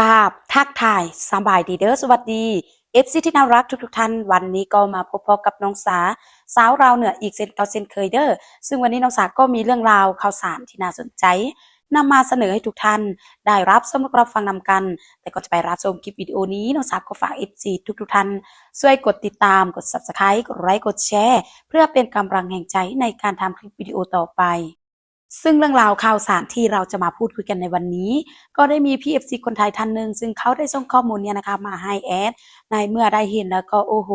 กาบทักทายสบายดีเด้อสวัสดีเอฟซีที่น่ารักทุกๆท่านวันนี้ก็มาพบพอกับน้องสา สาวเราเหนืออีกเช่นเก่าเช่นเคยเด้อซึ่งวันนี้น้องสาก็มีเรื่องราวข่าวสารที่น่าสนใจนำมาเสนอให้ทุกท่าน ได้รับชมรับฟังนำกัน แต่ก่อนจะไปรับชมคลิปวิดีโอนี้น้องสาก็ฝากเอฟซีทุกๆท่าน ช่วยกดติดตามกด subscribe กดไลค์กดแชร์ เพื่อเป็นกำลังแห่งใจในการทำคลิปวิดีโอต่อไป ซึ่งเรื่องราวข่าวสารที่เราจะมาพูดคุยกันในวันนี้ ก็ได้มีพี่เอฟซีคนไทยท่านหนึ่งซึ่งเขาได้ส่งข้อมูลเนี่ยนะคะมาให้แอดในเมื่อได้เห็นแล้วก็โอ้โห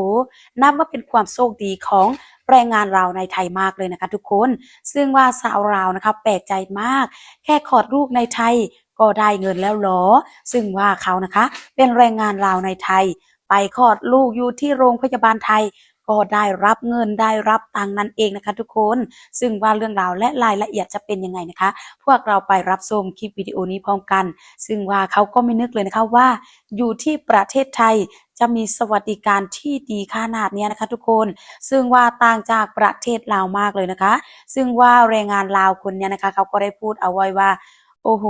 นับว่าเป็นความโชคดีของแรงงานเราวในไทยมากเลยนะคะทุกคน ซึ่งว่าสาวเราวนะคะแปลกใจมาก แค่คลอดลูกในไทยก็ได้เงินแล้วหรอ ซึ่งว่าเขานะคะ เป็นแรงงานลาวในไทย ไปคลอดลูกอยู่ที่โรงพยาบาลไทย ก็ได้รับเงินได้รับตังนั่นเองนะคะทุกคน ซึ่งว่าเรื่องราวและรายละเอียดจะเป็นยังไงนะคะ พวกเราไปรับชมคลิปวิดีโอนี้พร้อมกัน ซึ่งว่าเขาก็ไม่นึกเลยนะคะว่า อยู่ที่ประเทศไทยจะมีสวัสดิการที่ดีขนาดนี้นะคะ ทุกคน ซึ่งว่าต่างจากประเทศลาวมากเลยนะคะ ซึ่งว่าแรงงานลาวคนเนี้ยนะคะ เขาก็ได้พูดเอาไว้ว่า โอ้โห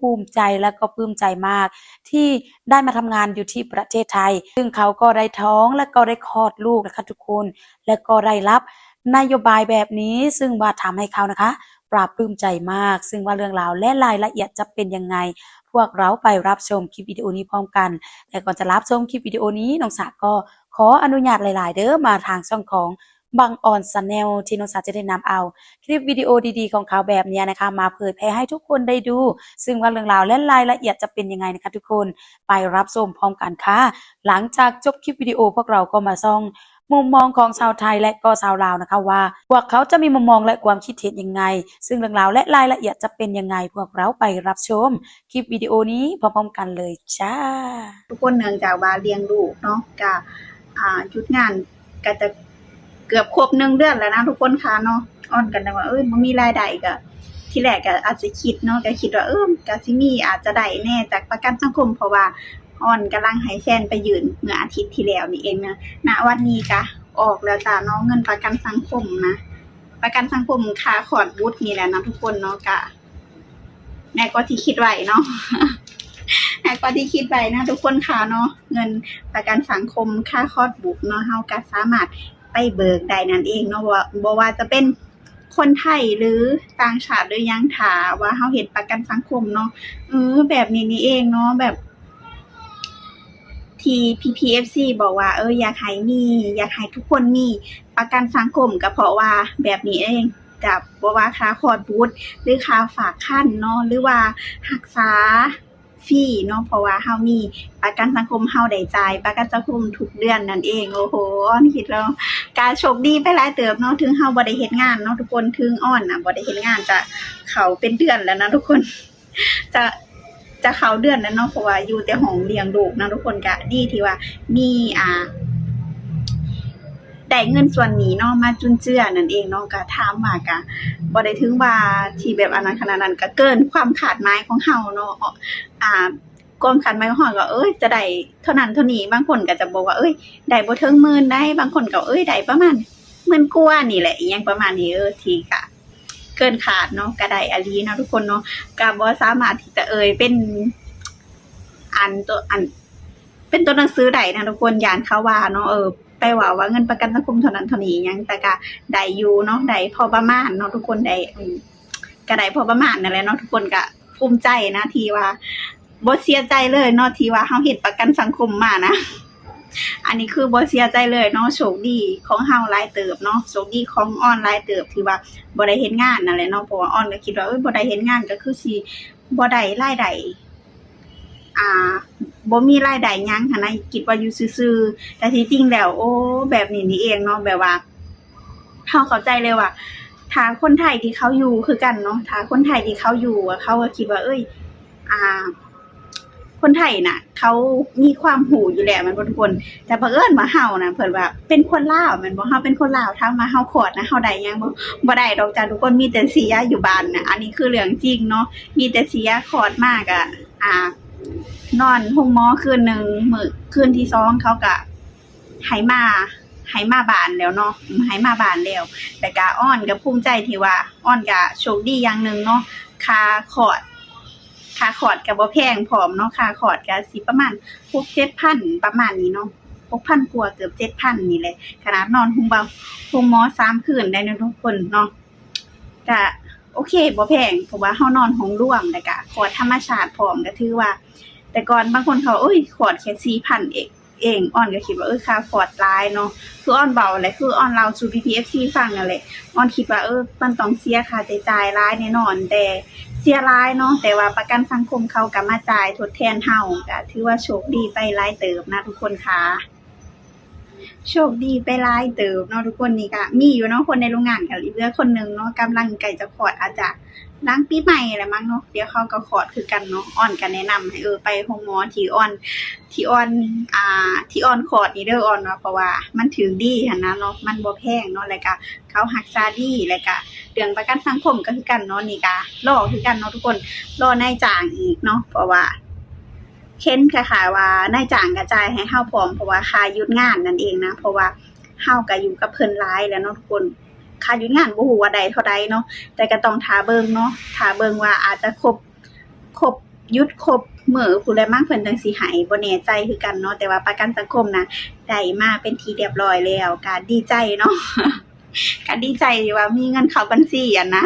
ภูมิใจและก็ปลื้มใจมาก ที่ได้มาทำงานอยู่ที่ประเทศไทย ซึ่งเขาก็ได้ท้องและก็ได้คลอดลูกนะคะทุกคน และก็ได้รับนโยบายแบบนี้ ซึ่งว่าทำให้เขานะคะ ปราบปลื้มใจมาก ซึ่งว่าเรื่องราวและรายละเอียดจะเป็นยังไง พวกเราไปรับชมคลิปวิดีโอนี้พร้อมกัน แต่ก่อนจะรับชมคลิปวิดีโอนี้น้องสาก็ขออนุญาตหลาย ๆ เด้อมาทางช่องของ บังออนซันแนลที่น้องสาจะได้นำเอา คลิปวิดีโอดีๆของเขาแบบนี้นะคะ มาเผยแพร่ให้ทุกคนได้ดู ซึ่งว่าเรื่องราวและรายละเอียดจะเป็นยังไงนะคะทุกคนไปรับชมพร้อมกันค่ะ หลังจากจบคลิปวิดีโอพวกเราก็มาส่องมุมมองของชาวไทยและก็ชาวลาวนะคะว่าพวกเขาจะมีมุมมองและความคิดเห็นยังไง ซึ่งเรื่องราวและรายละเอียดจะเป็นยังไง พวกเราไปรับชม คลิปวิดีโอนี้พร้อมๆกันเลยจ้า ทุกคนเนื่องจากว่าเลี้ยงลูกเนาะก็อ่าหยุดงานก็จะ เกือบครบหนึ่งเดือนแล้วนะทุกคนคะเนาะอ่อนกันนะว่าเอ้ยมันมีรายได้ก็ที่แรกก็อาจจะคิดเนาะก็คิดว่าเออก็สิมีอาจจะได้แน่จากประกันสังคมเพราะว่าอ่อนกำลังให้แฟนไปยืนเมื่ออาทิตย์ที่แล้วนี่เองนะณวันนี้ก็ออกแล้วจ้าเนาะเงินประกันสังคมนะประกันสังคมค่าขอดบุตรนี่แหละนะทุกคนเนาะก็แม่ก็ที่คิดไว้เนาะแม่ก็ที่คิดไว้นะทุกคนค่ะเนาะเงินประกันสังคมค่าคลอดบุตรเนาะเฮาก็สามารถ ไปเบิกได้นั่นเองเนาะว่าบ่ว่าจะเป็นคนไทยหรือต่างชาติหรือยังถาว่าเฮาเห็นประกันสังคมเนาะเออแบบนี้นี่เองเนาะแบบที่ PPFC บอกว่าเอออยากให้มี อยากให้ทุกคนมีประกันสังคมก็เพราะว่าแบบนี้เองกับบ่ว่าค่าคลอดบุตหรือค่าฝากคันเนาะหรือว่ารักษาฟรีเนาะเพราะว่าเฮามีประกันสังคมเฮาได้จ่ายประกันสังคมทุกเดือนนั่นเอง โอ้โหอ้อนคิดแล้ว การโชคดีไปหลายเติบเนาะถึงเฮาบ่ได้เฮ็ดงานเนาะทุกคนถึงอ้อนน่ะบ่ได้เฮ็ดงานจะเข้าเป็นเดือนแล้วนะทุกคน จะจะเข้าเดือนแล้วเนาะเพราะว่าอยู่แต่ห้องเลี้ยงลูกนะทุกคนก็ดีที่ว่ามีอ่าได้เงินส่วนนี้เนาะมาจุนเจือนั่นเองเนาะก็ถามว่าก็บ่ได้ถึงว่าที่แบบอันนั้นขนาดนั้นก็เกินความคาดหมายของเฮาเนาะอ่า ความคาดหมายขอก็เอ้ยจะได้เท่านั้นเท่านี้บางคนก็จะบอกว่าเอ้ยได้บ่ถึงหมื่นได้ บางคนก็เอ้ยได้ประมาณหมื่นกว่านี่แหละอีหยังประมาณนี้เออที่ก็เกินขาดเนาะก็ได้อลีเนาะทุกคนเนาะก็บ่สามารถที่จะเอ่ยเป็นอันตัวอัน เป็นตัวหนังสือใดนะทุกคนยานเขาว่าเนาะเออไปว่าว่าเงินประกันสังคมเท่านั้นเท่านี้ยังแต่ก็ได้อยู่เนาะได้พอประมาณเนาะทุกคนได้อืมก็ได้พอประมาณนั่นแหละเนาะทุกคนก็ภูมิใจนะทีว่า บ่เสียใจเลยเนาะที่ว่าเฮาเฮ็ดประกันสังคมมานะ อันนี้คือบ่เสียใจเลยเนาะโชคดีของเฮาหลายเติบเนาะโชคดีของออนไลน์เติบที่ว่าบ่ได้เฮ็ดงานนั่นแหละเนาะเพราะว่าออนก็คิดว่าเอ้ยบ่ได้เฮ็ดงานก็คือสิบ่ได้รายได้อ่าบ่มีรายได้ยังหันนะคิดว่าอยู่ซื่อๆแต่ที่จริงแล้ว โอ้แบบนี้นี่เองเนาะแบบว่าเฮาเข้าใจเลยว่าถ้าคนไทยที่เขาอยู่คือกันเนาะถ้าคนไทยที่เขาอยู่เขาก็คิดว่า เอ้ย อ่า คนไทยน่ะ เขามีความหูอยู่แล้วมันบ่ทุกคน แต่เผอิญว่าเฮานะเพิ่นว่าเป็นคนลาวมันบ่เฮาเป็นคนลาวถ้ามาเฮาขอดนะเฮาได้ยังบ่บ่ได้ดอกจ้าทุกคนมีแต่เสียอยู่บ้านน่ะอันนี้คือเรื่องจริงเนาะมีแต่เสียขอดมากอะอ่านอนห้องหมอคืนหนึ่งมื้อคืนที่สองเขาก็ให้มาให้มาบานแล้วเนาะอืมให้มาบานแล้ว แต่ก็อ้อนก็ภูมิใจที่ว่า อ้อนก็โชคดีอย่างหนึ่งเนาะคาคลอด ค่าคอร์ดก็บ่แพงพร้อมเนาะค่าคอร์ดก็สิประมาณ6-7,000ประมาณนี้เนาะ6,000กว่าเกือบ7,000นี่แหละขนาดนอนโรงพยาบาลโรงหมอสามคืนได้นะทุกคนเนาะก็โอเคบ่แพงเพราะว่าเฮานอนห้องร่วมแล้วก็คอดธรรมชาติพร้อมก็ถือว่า แต่ก่อนบางคนเขาเอ้ยคอดแค่4,000เองเองอ้อนก็คิดว่าเออค่าคอดหลายเนาะคืออ้อนเบาแหละคืออ้อนเราสู่ PPFC ฟังนั่นแหละอ่อนคิดว่าเออมันต้องเสียค่าใช้จ่ายร้ายแน่นอน แต่ สียรายเนาะแต่ว่าประกันสังคมเขาก็มาจ่ายทดแทนเฮาก็ถือว่าโชคดีไปหลายเติบนะทุกคนค่ะโชคดีไปหลายเติบเนาะทุกคนนี่ก็มีอยู่เนาะคนในโรงงานกับเลือคนหนึงเนาะกำลังไก่จะขอดอาจจะ ล้างปีใหม่อะไรมั้งเนาะเดี๋ยวเขาก็ขอดคือกันเนาะอ่อนกันแนะนำให้เออไปโรงหมอที่อ่อนที่อ่อนอ่าที่อ่อนขอดนี่เด้ออ่อนเนาะเพราะว่ามันถึงดีหันนะเนาะมันบ่แพงเนาะแล้วก็เขาหักษาดีแล้วก็เรื่องประกันสังคมก็คือกันเนาะนี่กะรอคือกันเนาะทุกคนรอนายจ้างอีกเนาะเพราะว่าเค้นค่ะค่ะว่านายจ้างกระจายให้เฮาพร้อมเพราะว่าค่ายุดงานนั่นเองนะเพราะว่าเฮาก็อยู่กับเพิ่นหลายแล้วเนาะทุกคน ค่าหยุดงานบ่ฮู้ว่าใดเท่าใดเนาะแต่ก็ต้องท่าเบิ่งเนาะท่าเบิ่งว่าอาจจะครบครบยุดครบมือผู้ใดมั่งเพิ่นจังสิให้บ่แน่ใจคือกันเนาะแต่ว่าประกันสังคมนะได้มาเป็นทีเรียบร้อยแล้วก็ดีใจเนาะก็ดีใจว่ามีเงินเข้าบัญชีอะนะ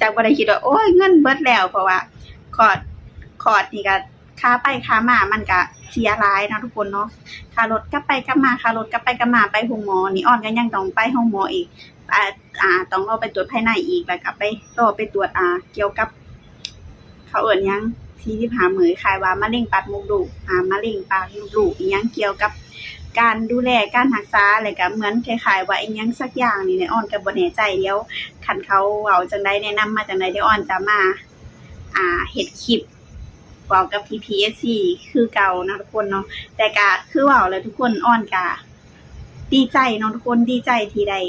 จากบ่ได้คิดว่าโอ้ยเงินเบิดแล้วเพราะว่าคอร์ดคอร์ดนี่ก็ ค่าไปค่ามามันก็เสียหลายนะทุกคนเนาะค่ารถกลับไปกลับมาค่ารถกลับไปกลับมาไปโรงหมอ นี่อ่อนก็ยังต้องไปโรงหมออีกอ่าอ่าต้องรอไปตรวจภายในอีกแล้วก็ไปรอไปตรวจอ่า เกี่ยวกับ เขาเอิ้นหยังที่ที่หาเหมือคายว่ามะเร็งปากมดลูกอ่ามะเร็งปากมดลูกอีหยังเกี่ยวกับการดูแลการรักษาอะไรก็เหมือนคล้ายๆว่าอีหยังสักอย่างนี่เนี่ยอ่อนก็บ่แน่ใจเดียวคันเขาเว้าจังไดแนะนำมาจังไดเดี๋ยวอ่อนจะมา อ่าเฮ็ดคลิป เว้ากับ PPSC คือเก่านะทุกคนเนาะแต่ก็คือว้าแล้วทุกคนอ่อนก็ดีใจเนาะทุกคนดีใจที่ได้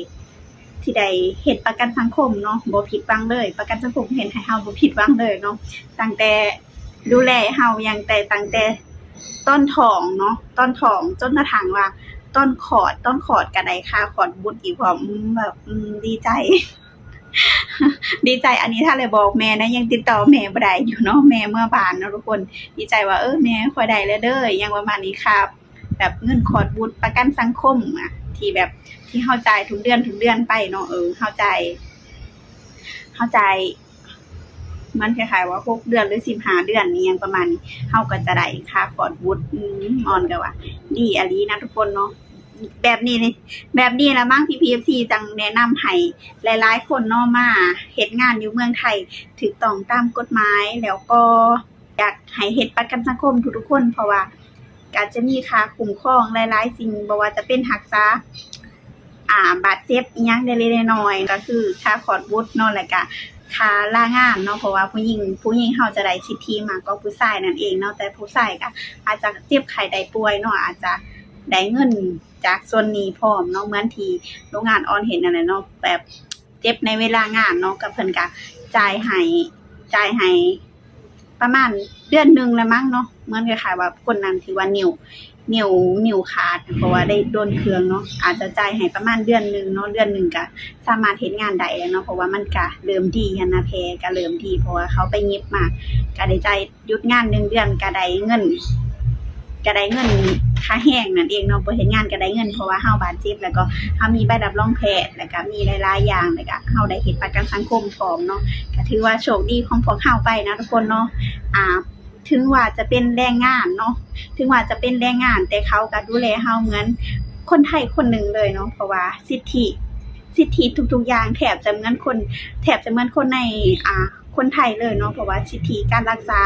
ที่ได้เฮ็ดประกันสังคมเนาะบ่ผิดหวังเลย ประกันสังคมเห็นให้เฮาบ่ผิดหวังเลยเนาะตั้งแต่ดูแลเฮาอย่างแต่ตั้งแต่ต้นทองเนาะต้นทองจนกระทั่งว่า ต้นขอดต้นขอดกระไดค่าขอดบุตรอีกพร้อมแบบดีใจ ดีใจอันนี้ถ้าเลยบอกแม่นะยังติดต่อแม่บ่ได้อยู่เนาะแม่เมื่อบานเนาะทุกคน ดีใจว่าเออแม่คอยได้แล้วเด้อยังประมาณนี้ครับ แบบเงินขอดบุตรประกันสังคมอะที่แบบที่เข้าใจทุกเดือนทุกเดือนไปเนาะเออเข้าใจ เข้าใจ มันคล้ายๆว่าหกเดือนหรือสิบห้าเดือนนี่ยังประมาณนี้เฮาก็จะได้ค่าคอร์ดวุฒิอืมออนก็ว่าดีอะลีนะทุกคนเนาะ แบบนี้นี่แบบนี้ละมั้ง PPFC จังแนะนำให้หลาย ๆ คนนาะมาเฮ็ดงานอยู่เมืองไทยถูกต้องตามกฎหมายแล้วก็อยากให้เฮ็ดประกันสังคมทุกๆคน เพราะว่าก็จะมีค่าคุ้มครองหลาย ๆ สิ่งบ่ว่าจะเป็นหักษาอ่าบาดเจ็บอีหยังเล็กๆน้อยๆก็คือค่าคอร์ดวุฒิเนาะแล้วก็ค่าลางานเนาะเพราะว่าผู้หญิงผู้หญิงเขาจะได้สิทธิมากกว่าผู้ชายนั่นเองเนาะแต่ผู้ชายก็อาจจะเจ็บไข้ได้ป่วยเนาะอาจจะ ได้เงินจากส่วนนี้พร้อมเนาะเหมือนที่โรงงานออนเห็นนั่นแหละเนาะแบบเจ็บในเวลางานเนาะกับเพิ่นก็จ่ายให้จ่ายให้ประมาณเดือนหนึ่งแล้วมั้งเนาะเหมือนคล้ายๆว่าคนนั้นที่ว่านิ้วนิ้วนิ้วขาดเพราะว่าได้โดนเครื่องเนาะอาจจะจ่ายให้ประมาณเดือนหนึ่งเนาะเดือนหนึ่งก็สามารถเฮ็ดงานได้แล้วเนาะเพราะว่ามันก็เริ่มดีนะแพก็เริ่มดีเพราะว่าเขาไปเย็บมาก็ได้จ่ายหยุดงานหนึ่งเดือนก็ได้เงิน ก็ได้เงินค่าแห้งนั่นเองเนาะบ่เฮ็ดงานก็ได้เงินเพราะว่าเฮาบาดเจ็บแล้วก็เฮามีใบรับรองแพทย์แล้วก็มีหลายๆอย่างแล้วก็เฮาได้เฮ็ดประกันสังคมพร้อมเนาะก็ถือว่าโชคดีของพวกเฮาไปนะทุกคนเนาะอ่าถึงว่าจะเป็นแรงงานเนาะถึงว่าจะเป็นแรงงาน แต่เขาก็ดูแลเฮาเหมือนคนไทยคนหนึ่งเลยเนาะเพราะว่าสิทธิสิทธิทุกๆอย่างแถบจะเหมือนคนแถบจะเหมือนคนในอ่า คนไทยเลยเนาะเพราะว่าสิทธิการรักษา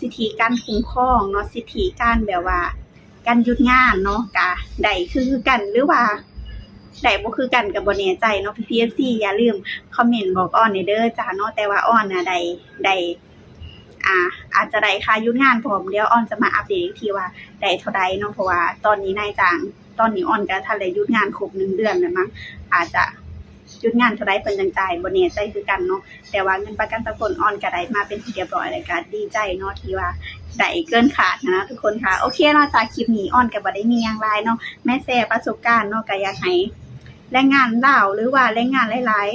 สิทธิการคุ้มครองเนาะสิทธิการแบบว่า การหยุดงานเนาะกะใดคือกันหรือว่าใดบ่คือกันกับบ่แน่ใจเนาะพี่ PFC อย่าลืมคอมเมนต์บอกอ้อนในเด้อจ้าเนาะแต่ว่าอ้อนน่ะใดใดอ่า อาจจะได้ค่ายุดงานผมเดี๋ยวอ้อนจะมาอัปเดตอีกทีว่าได้เท่าใดเนาะเพราะว่าตอนนี้นายจ้างตอนนี้อ้อนก็ทันได้หยุดงานครบหนึ่งเดือนแล้วมั้งอาจจะ หยุดงานเท่าไรเพิ่นจังจ่ายบ่แน่ใจคือกันเนาะแต่ว่าเงินประกันสังคมออนก็ได้มาเป็นที่เรียบร้อยแล้วก็ดีใจเนาะที่ว่าได้เกินขาดนะทุกคนค่ะโอเคเนาะจากคลิปนี้ออนก็บ่ได้มีหยังหลายเนาะแม่แชร์ประสบการณ์เนาะก็อยากให้แรงงานลาวหรือว่าแรงงานหลาย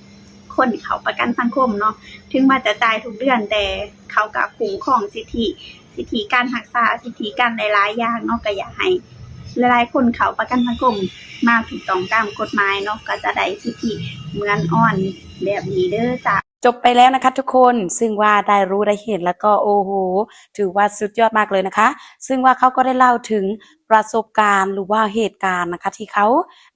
ๆคนเขาประกันสังคมเนาะถึงมาจะจ่ายทุกเดือนแต่เขาก็คุ้มครองสิทธิ สิทธิการรักษาสิทธิการหลายๆอย่างเนาะก็อยากให้ หลายๆ คนเขาประกันสังคมมาถูกต้องตามกฎหมายเนาะก็จะได้สิทธิเหมือนอ่อนแบบนี้เด้อจ้ะจบไปแล้วนะคะทุกคนซึ่งว่าได้รู้ได้เห็นแล้วก็โอ้โหถือว่าสุดยอดมากเลยนะคะ ซึ่งว่าเขาก็ได้เล่าถึงประสบการณ์หรือว่าเหตุการณ์นะคะ ที่เขา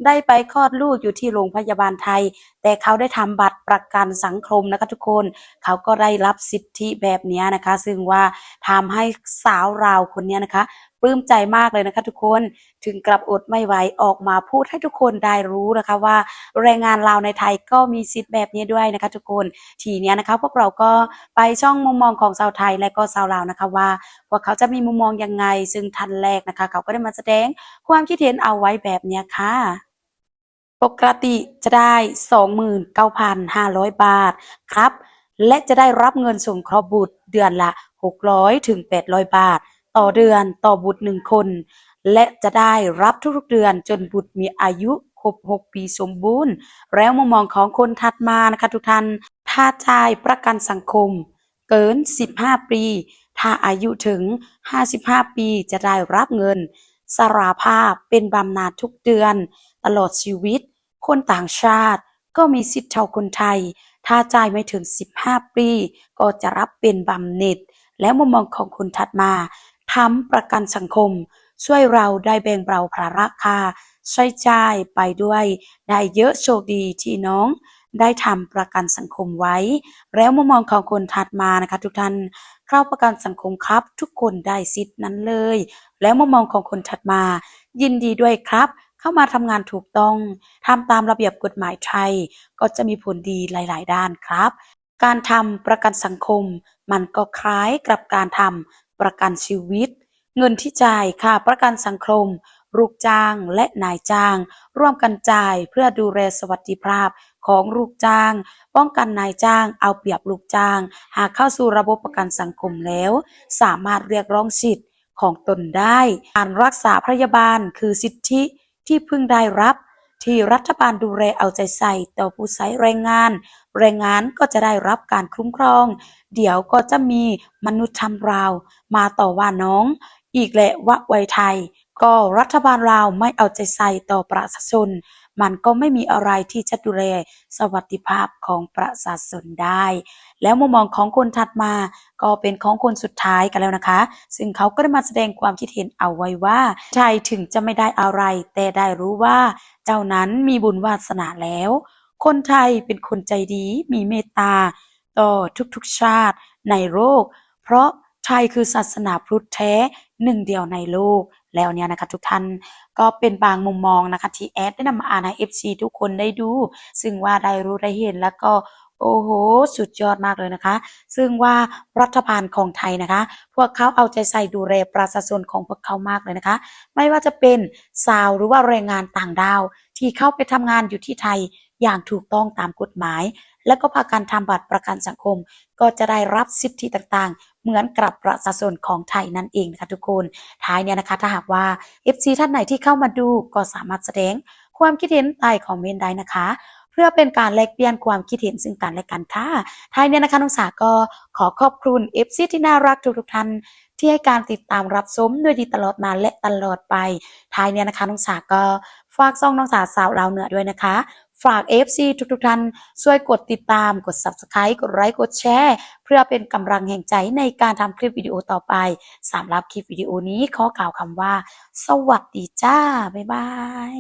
ได้ไปคลอดลูกอยู่ที่โรงพยาบาลไทย แต่เขาได้ทำบัตรประกันสังคมนะคะทุกคนเขาก็ได้รับสิทธิแบบนี้นะคะ ซึ่งว่าทำให้สาวราวคนนี้นะคะ ปลื้มใจมากเลยนะคะ ทุกคนถึงกลับอดไม่ไหวออกมาพูดให้ทุกคนได้รู้นะคะว่าแรงงานลาวในไทยก็มีสิทธิ์แบบนี้ด้วยนะคะ ทุกคนทีนี้นะคะ พวกเราก็ไปช่องมุมมองของชาวไทยและก็ชาวลาวนะคะว่าพวกเขาจะมีมุมมองยังไง ซึ่งท่านแรกนะคะ เขาก็ได้มาแสดงความคิดเห็นเอาไว้แบบนี้ค่ะปกติจะได้ 29,500 บาทครับ และจะได้รับเงินสงเคราะห์บุตรเดือนละ 600ถึง800 บาท ต่อเดือนต่อบุตรหนึ่งคน และจะได้รับทุกๆเดือนจนบุตรมีอายุครบ 6 ปีสมบูรณ์ แล้วมุมมองของคนถัดมานะคะทุกท่าน ถ้าจ่ายประกันสังคม เกิน 15 ปี ถ้าอายุถึง 55 ปีจะได้รับเงินสราภาพเป็นบำนาญทุกเดือน ตลอดชีวิต คนต่างชาติก็มีสิทธิ์เท่าคนไทย ถ้าจ่ายไม่ถึง 15 ปี ก็จะรับเป็นบำเหน็จ แล้วมุมมองของคนถัดมา ทำประกันสังคม ช่วยเราได้แบ่งเบาภาระค่าใช้จ่ายไปด้วย ได้เยอะโชคดีที่น้องได้ทำประกันสังคมไว้ แล้วมุมมองของคนถัดมานะคะทุกท่านเข้าประกันสังคมครับ ทุกคนได้สิทธิ์นั้นเลย แล้วมุมมองของคนถัดมา ยินดีด้วยครับ เข้ามาทำงานถูกต้องทำตามระเบียบกฎหมายไทย ก็จะมีผลดีหลาย ๆ ด้านครับ การทำประกันสังคม มันก็คล้ายกับการทำ ประกันชีวิต เงินที่จ่ายค่าประกันสังคม ลูกจ้างและนายจ้าง ร่วมกันจ่ายเพื่อดูแลสวัสดิภาพของลูกจ้าง ป้องกันนายจ้าง เอาเปรียบลูกจ้าง หากเข้าสู่ระบบประกันสังคมแล้ว สามารถเรียกร้องสิทธิ์ของตนได้ การรักษาพยาบาลคือสิทธิที่พึงได้รับ ที่รัฐบาลดูแลเอาใจใส่ต่อผู้ใช้แรงงาน แรงงานก็จะได้รับการคุ้มครอง เดี๋ยวก็จะมีมนุษย์ทำราว มาต่อว่าน้อง อีกแหละว่าไวไทย ก็รัฐบาลลาวไม่เอาใจใส่ต่อประชาชน มันก็ไม่มีอะไรที่จะดูแลสวัสดิภาพของประชาชนได้ แล้วมุมมองของคนถัดมาก็เป็นของคนสุดท้ายกันแล้วนะคะ ซึ่งเขาก็ได้มาแสดงความคิดเห็นเอาไว้ว่าไทยถึงจะไม่ได้อะไร แต่ได้รู้ว่าเจ้านั้นมีบุญวาสนาแล้ว คนไทยเป็นคนใจดีมีเมตตา ต่อทุกๆชาติในโลกเพราะ ทยคือศาสนาพุทธแท้หนึ่งเดียวในโลกแล้วเนี่ยนะคะทุกท่านก็เป็นบางมุมมองนะคะที่แอดได้นำมาอ่านให้ FC ทุกคนได้ดู ซึ่งว่าได้รู้ได้เห็นแล้วก็โอ้โห สุดยอดมากเลยนะคะ ซึ่งว่ารัฐบาลของไทยนะคะ พวกเขาเอาใจใส่ดูแลประชาชนของพวกเขามากเลยนะคะ ไม่ว่าจะเป็นสาวหรือว่าแรงงานต่างดาว ที่เข้าไปทำงานอยู่ที่ไทย อย่างถูกต้องตามกฎหมาย และก็พาการทำบัตรประกันสังคม ก็จะได้รับสิทธิต่างๆ เหมือนกับประชาชนของไทยนั่นเองนะคะทุกคน ท้ายเนี่ยนะคะถ้าหากว่า FC ท่านไหนที่เข้ามาดูก็สามารถแสดงความคิดเห็นใต้คอมเมนต์ได้นะคะเพื่อเป็นการแลกเปลี่ยนความคิดเห็นซึ่งกันและกันค่ะท้ายเนี่ยนะคะน้องสาก็ขอขอบคุณ FC ที่น่ารักทุกๆท่านที่ให้การติดตามรับชมด้วยดีตลอดมาและตลอดไป ท้ายเนี่ยนะคะน้องสาก็ฝากซ่องน้องสาสาวลาวเหนือด้วยนะคะ ฝาก FC ทุกๆท่านช่วยกดติดตามกด Subscribe กดไลค์กดแชร์ เพื่อเป็นกำลังแห่งใจในการทำคลิปวิดีโอต่อไปสำหรับคลิปวิดีโอนี้ขอกล่าวคำว่า สวัสดีจ้า บ๊ายบาย